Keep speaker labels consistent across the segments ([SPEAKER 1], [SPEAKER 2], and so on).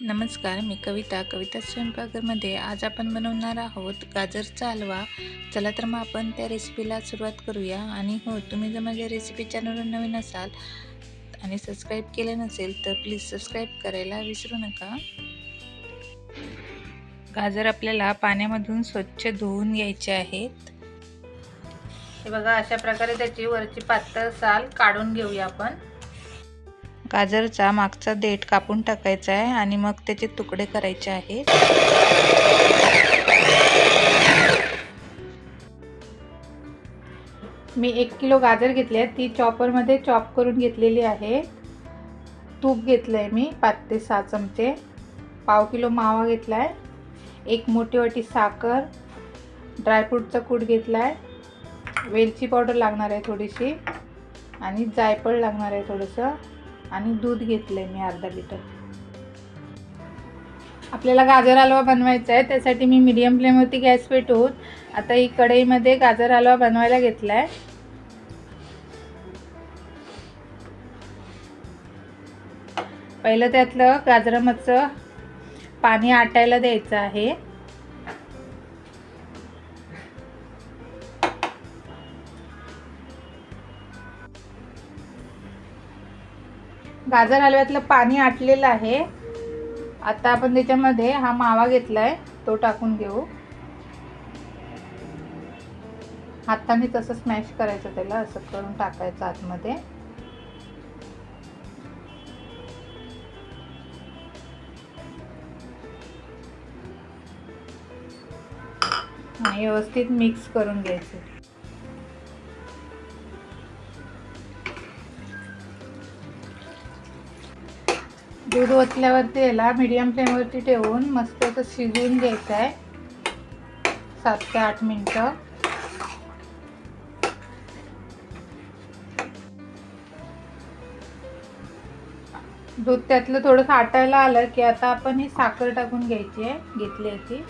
[SPEAKER 1] नमस्कार मी कविता. कविता स्वयंपाकघरमध्ये आज आपण बनवणार आहोत गाजरचा हलवा. चला तर मग आपण त्या रेसिपीला सुरुवात करूया. आणि हो तुम्ही जर माझ्या रेसिपी चॅनलवर नवीन असाल आणि सबस्क्राईब केले नसेल तर प्लीज सबस्क्राईब करायला विसरू नका. गाजर आपल्याला पाण्यामधून स्वच्छ धुवून घ्यायचे आहेत. हे बघा अशा प्रकारे त्याची वरची पातळ साल काढून घेऊया आपण. गाजरचा मागचा देठ कापून टाकायचा आहे आणि मग त्याचे तुकडे करायचे आहेत.
[SPEAKER 2] मी एक किलो गाजर घेतली आहे. ती चॉपरमध्ये चॉप करून घेतलेली आहे. तूप घेतलं आहे मी पाच ते सहा चमचे. पाव किलो मावा घेतला आहे एक मोठी वाटी साखर ड्रायफ्रूटचा कूट घेतला आहे वेलची पावडर लागणार आहे थोडीशी. आणि जायफळ लागणार आहे थोडंसं. आणि दूध घेतलं आहे मी अर्धा लिटर. आपल्याला गाजर हलवा बनवायचा आहे त्यासाठी मी मीडियम फ्लेमवरती गॅस पेटवून आता ही कढईमध्ये गाजर हलवा बनवायला घेतला आहे पहिलं त्यातलं गाजरामचं पाणी आटायला द्यायचं आहे. गाजर हलव्यातलं पाणी आटलेलं आहे. आता आपण त्याच्यामध्ये हा मावा घेतला आहे तो टाकून घेऊ. हाताने तसं स्मॅश करायचं त्याला असं करून टाकायचं आतमध्ये. आणि व्यवस्थित मिक्स करून घ्यायचं. दूध ओतल्यावरती याला मीडियम फ्लेमवरती ठेवून मस्त असं शिजवून घ्यायचं आहे सात ते आठ मिनटं. दूध त्यातलं थोडंसं आटायला आलं की आता आपण ही साखर टाकून घ्यायची आहे घेतली आहे ती.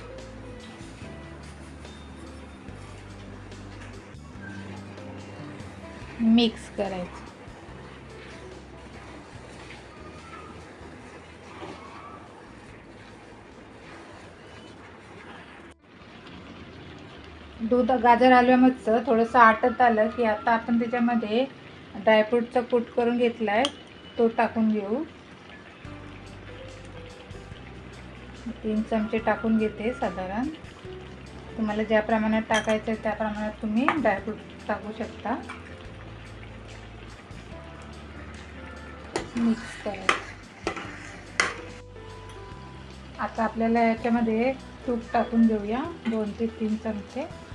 [SPEAKER 2] मिक्स करायचं. दूध गाजर हलव्यामधचं थोडंसं आटत आलं की आता आपण त्याच्यामध्ये ड्रायफ्रूटचा कूट करून घेतला आहे तो टाकून घेऊ. तीन चमचे टाकून घेते साधारण. तुम्हाला ज्या प्रमाणात टाकायचं आहे त्या प्रमाणात तुम्ही ड्रायफ्रूट टाकू शकता. मिक्स करायचं. आता आपल्याला याच्यामध्ये तूप टाकून घेऊया दोन ते तीन चमचे.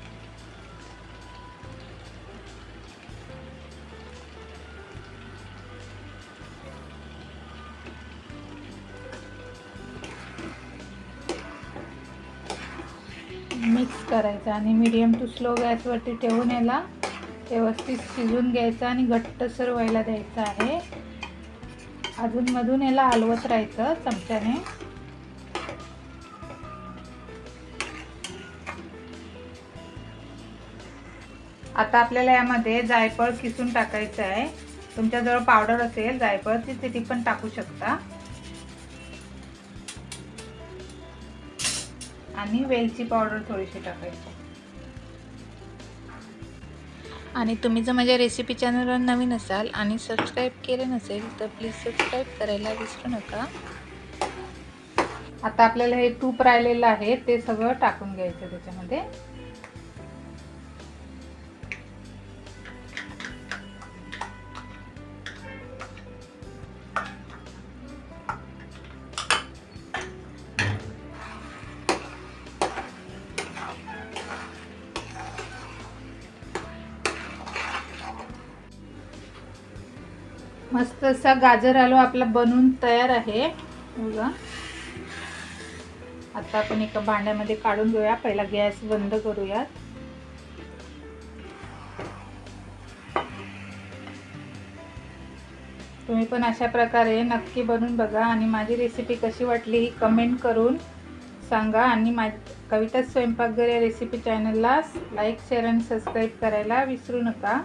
[SPEAKER 2] मिक्स करायचं आणि मीडियम टू स्लो गॅसवरती ठेवून याला व्यवस्थित शिजून घ्यायचं आणि घट्टसर व्हायला द्यायचं आहे. अजूनमधून याला हलवत राहायचं चमच्याने. आता आपल्याला यामध्ये जायफळ किसून टाकायचं आहे. तुमच्याजवळ पावडर असेल जायफळ ती ती पण टाकू शकता. आणि वेलची पावडर थोडीशी टाकायची.
[SPEAKER 1] आणि तुम्ही जर माझ्या रेसिपी चॅनलवर नवीन असाल आणि सबस्क्राईब केलं नसेल तर प्लीज सबस्क्राईब करायला विसरू नका.
[SPEAKER 2] आता आपल्याला हे तूप राहिलेलं आहे ते सगळं टाकून घ्यायचं त्याच्यामध्ये. मस्त असा गाजर आलो आपला बनवून तयार आहे. बघा. आता आपण एका भांड्यामध्ये काढून घेऊया. पहिला गॅस बंद करूयात. तुम्ही पण अशा प्रकारे नक्की बनवून बघा आणि माझी रेसिपी कशी वाटली ही कमेंट करून सांगा आणि मा कविता स्वयंपाकघर या रेसिपी चॅनलला लाईक शेअर आणि सबस्क्राईब करायला विसरू नका.